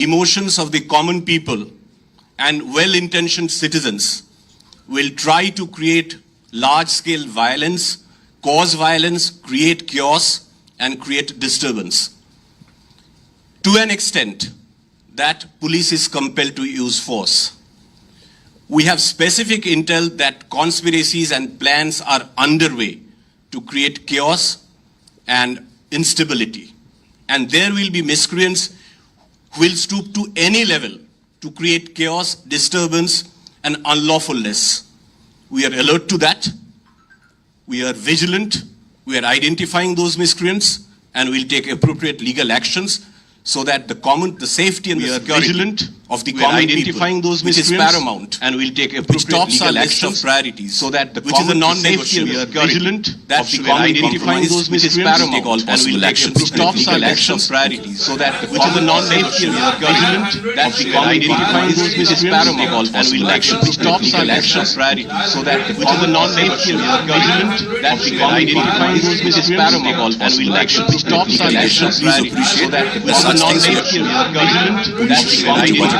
emotions of the common people and well-intentioned citizens will try to create large-scale violence, cause violence, create chaos, and create disturbance. To an extent that police is compelled to use force. We have specific intel that conspiracies and plans are underway to create chaos and instability. And there will be miscreants will stoop to any level to create chaos, disturbance, and unlawfulness. We are alert to that. We are vigilant. We are identifying those miscreants and we'll take appropriate legal actions so that the common, the safety and We the security vigilant. Of the We common identifying people, those which is paramount, and we'll take which appropriate tops our legal list of priorities, so that the which is a common- non-negotiable safety and the security. vigilant that of the common identifying those which is paramount, all and we'll take appropriate tops our legal actions priorities, so that the which is a common non-negotiable safety and the security. vigilant that of the common identifying those which is paramount, and we'll take appropriate tops our legal actions priorities, so that the which is a common non-negotiable safety and the vigilant that of the common identifying those which is paramount, and we'll take appropriate tops our legal actions priorities, so that the which is a common non-negotiable safety and the vigilant that of the common identifying